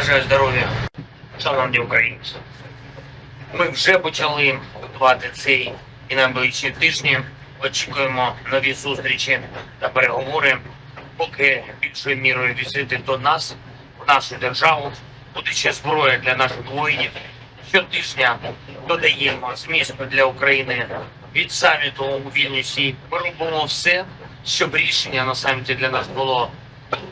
Бажаю здоров'я, шановні українці. Ми вже почали готувати цей і найближчі тижні. Очікуємо нові зустрічі та переговори, поки більшою мірою візити до нас, в нашу державу, буде ще зброя для наших воїнів. Щотижня додаємо змісту для України від саміту у Вільнюсі. Ми робимо все, щоб рішення на саміті для нас було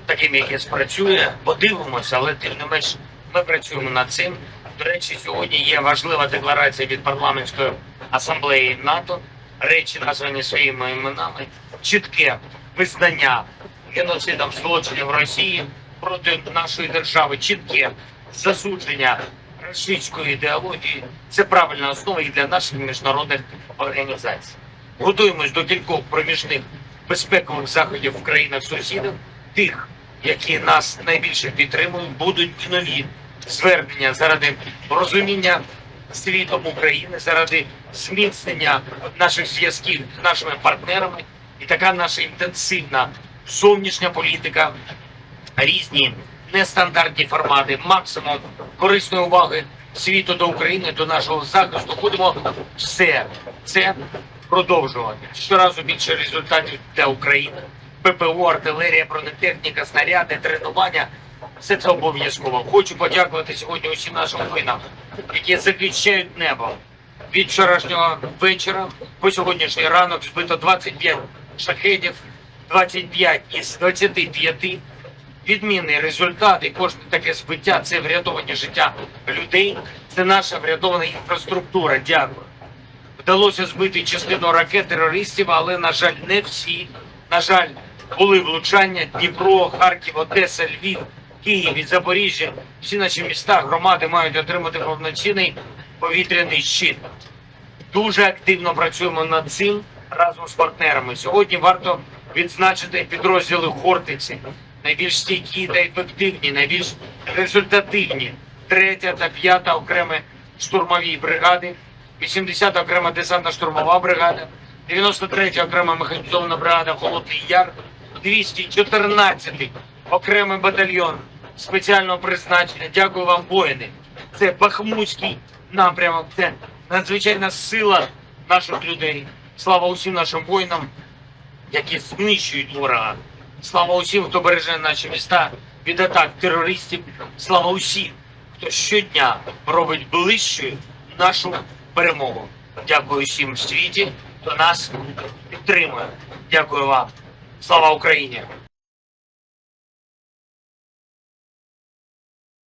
таким, яке спрацює. Подивимося, але тим не менш ми працюємо над цим. До речі, сьогодні є важлива декларація від парламентської асамблеї НАТО. Речі названі своїми іменами. Чітке визнання геноцидом злочинів Росії проти нашої держави, чітке засудження російської ідеології. Це правильна основа і для наших міжнародних організацій. Готуємось до кількох проміжних безпекових заходів в країнах сусідів, тих, які нас найбільше підтримують, будуть нові звернення заради розуміння світом України, заради зміцнення наших зв'язків з нашими партнерами. І така наша інтенсивна зовнішня політика, різні нестандартні формати, максимум корисної уваги світу до України, до нашого захисту. Будемо все це продовжувати. Щоразу більше результатів для України. ППО, артилерія, бронетехніка, снаряди, тренування. Все це обов'язково. Хочу подякувати сьогодні усім нашим воїнам, які захищають небо. Від вчорашнього вечора по сьогоднішній ранок збито 25 шахедів, 25 із 25 відмінний результат, і кожне таке збиття це врятовані життя людей. Це наша врятована інфраструктура. Дякую. Вдалося збити частину ракет терористів, але на жаль, не всі. На жаль, були влучання Дніпро, Харків, Одеса, Львів, Київ і Запоріжжя. Всі наші міста, громади мають отримати повноцінний повітряний щит. Дуже активно працюємо над цим разом з партнерами. Сьогодні варто відзначити підрозділи Хортиці, найбільш стійкі та ефективні, найбільш результативні. Третя та п'ята окремі штурмові бригади, 80-та окрема десантно-штурмова бригада, 93-я окрема механізована бригада Холодний Яр, 214-й окремий батальйон спеціального призначення. Дякую вам, воїни. Це Бахмутський напрямок, це надзвичайна сила наших людей. Слава усім нашим воїнам, які знищують ворога. Слава усім, хто береже наші міста від атак терористів. Слава усім, хто щодня робить ближчою нашу перемогу. Дякую всім в світі, хто нас підтримує. Дякую вам. Слава Україні!